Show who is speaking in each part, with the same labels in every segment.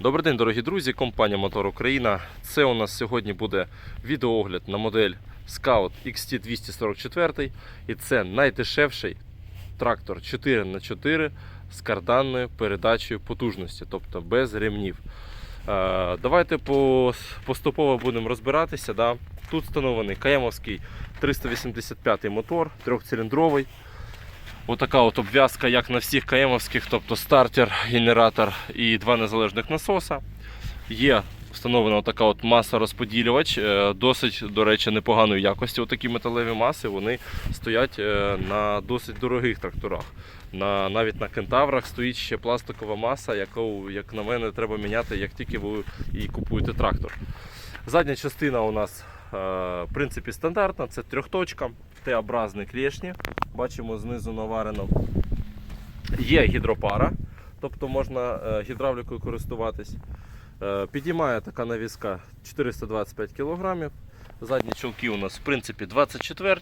Speaker 1: Добрий день, дорогі друзі, компанія Мотор Україна. Це у нас сьогодні буде відеоогляд на модель Scout XT244. І це найдешевший трактор 4х4 з карданною передачею потужності, тобто без ремнів. Е, Давайте поступово будемо розбиратися. Тут встановлений Каємовський 385 мотор, трьохциліндровий. Отака от обв'язка, як на всіх КМовських, тобто стартер, генератор і два незалежних насоса. Є встановлена така от маса розподілювач, е, досить, до речі, непоганої якості. Отакі металеві маси вони стоять е, на досить дорогих тракторах. На, навіть на кентаврах стоїть ще пластикова маса, яку, як на мене, треба міняти, як тільки ви і купуєте трактор. Задня частина у нас е, в принципі стандартна, це трьохточка, Т-образний клешні. Бачимо знизу наварено. Є гідропара, тобто можна е, гідравлікою користуватись. Е, Підіймає така навіска 425 кг. Задні чолки у нас в принципі 24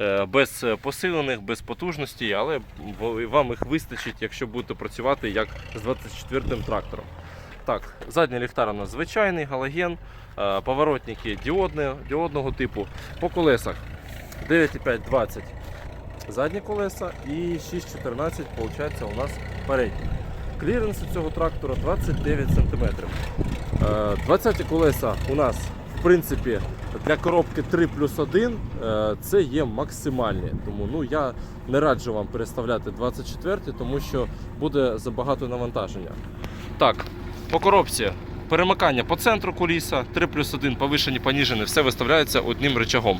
Speaker 1: е, без посилених, без потужності, але вам їх вистачить, якщо будете працювати як з 24 трактором. Так, задній ліхтар у нас звичайний, галоген, поворотники діодні, діодного типу. По колесах 9,5-20 задні колеса і 6,14 виходить у нас передні. Кліренс у цього трактора 29 см. 20 колеса у нас в принципі для коробки 3 плюс 1 е, це є максимальні. Тому ну, я не раджу вам переставляти 24, тому що буде забагато навантаження. Так, по коробці перемикання по центру куліса, 3 плюс 1 повишені, поніжені, все виставляється одним рычагом.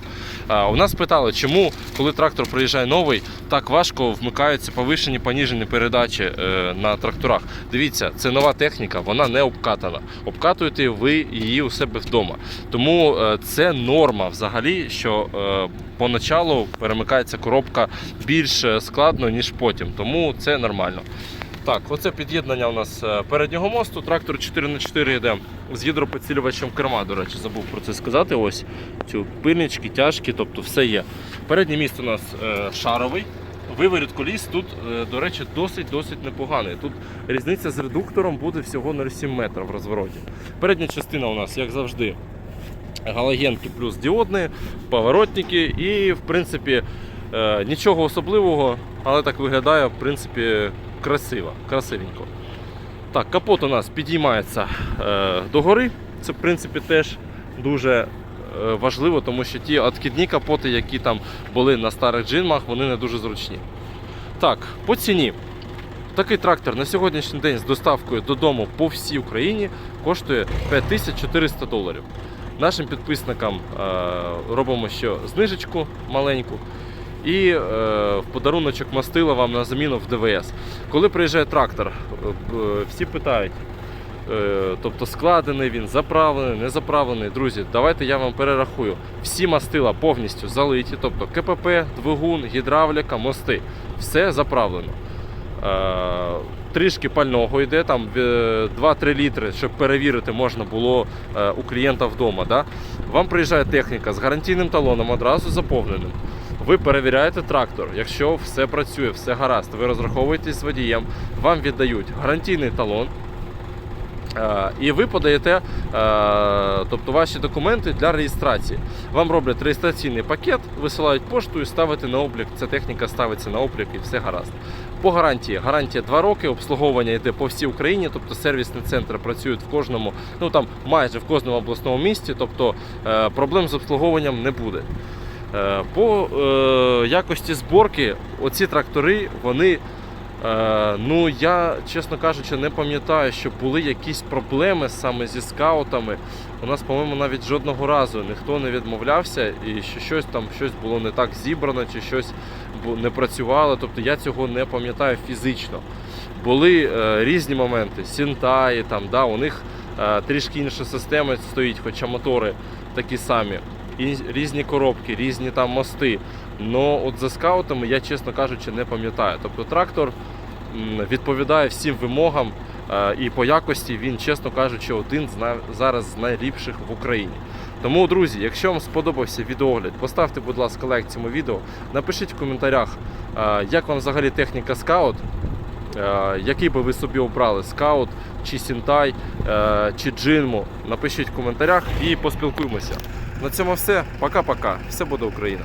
Speaker 1: А, у нас питали, чому, коли трактор приїжджає новий, так важко вмикаються повишені, поніжені передачі е, на тракторах. Дивіться, це нова техніка, вона не обкатана. Обкатуєте ви її у себе вдома. Тому е, це норма взагалі, що е, поначалу перемикається коробка більш складно, ніж потім. Тому це нормально. Так, оце під'єднання у нас е, переднього мосту. Трактор 4х4 йде з гідропоцілювачем керма, до речі, забув про це сказати. Ось цю пильнички, тяжкі, тобто все є. Переднє міст у нас е, шаровий. Виворіт коліс тут, е, до речі, досить-досить непоганий. Тут різниця з редуктором буде всього 0,7 метра в розвороті. Передня частина у нас, як завжди, галогенки плюс діодні, поворотники і, в принципі, нічого особливого, але так виглядає, в принципі, красиво, красивенько. Так, капот у нас підіймається е, догори. Це, в принципі, теж дуже е, важливо, тому що ті откидні капоти, які там були на старих джинмах, вони не дуже зручні. Так, по ціні. Такий трактор на сьогоднішній день з доставкою додому по всій Україні коштує 5400 доларів. Нашим підписникам е, робимо ще знижечку маленьку. І е, в подаруночок мастила вам на заміну в ДВС. Коли приїжджає трактор, е, е, всі питають, тобто складений він, заправлений, не заправлений. Друзі, давайте я вам перерахую. Всі мастила повністю залиті, тобто КПП, двигун, гідравліка, мости. Все заправлено. Е, Трішки пального йде, там е, 2-3 літри, щоб перевірити можна було у клієнта вдома. Да? Вам приїжджає техніка з гарантійним талоном, одразу заповненим. Ви перевіряєте трактор. Якщо все працює, все гаразд, ви розраховуєтесь з водієм, вам віддають гарантійний талон. е, І ви подаєте е, тобто ваші документи для реєстрації. Вам роблять реєстраційний пакет, висилають пошту і ставите на облік. Ця техніка ставиться на облік і все гаразд. По гарантії. Гарантія 2 роки, обслуговування йде по всій Україні, тобто сервісні центри працюють в кожному, ну там майже в кожному обласному місті, тобто е, проблем з обслуговуванням не буде. Е, По е, якості зборки, оці трактори, вони, е, ну я, чесно кажучи, не пам'ятаю, що були якісь проблеми саме зі скаутами. У нас, по-моєму, навіть жодного разу ніхто не відмовлявся, і що щось там щось було не так зібрано, чи щось не працювало. Тобто я цього не пам'ятаю фізично. Були е, різні моменти, сінтаї, там, да, у них е, трішки інша система стоїть, хоча мотори такі самі різні коробки, різні там мости. Но от за скаутами я, чесно кажучи, не пам'ятаю. Тобто трактор відповідає всім вимогам е, і по якості він, чесно кажучи, один зараз з найліпших в Україні. Тому, друзі, якщо вам сподобався відеогляд, поставте, будь ласка, лайк цьому відео, напишіть в коментарях, е, як вам взагалі техніка скаут. Е, Який би ви собі обрали скаут, чи Сінтай, чи Джинму, напишіть в коментарях і поспілкуємося. На цьому все. Пока-пока. Все буде Україна.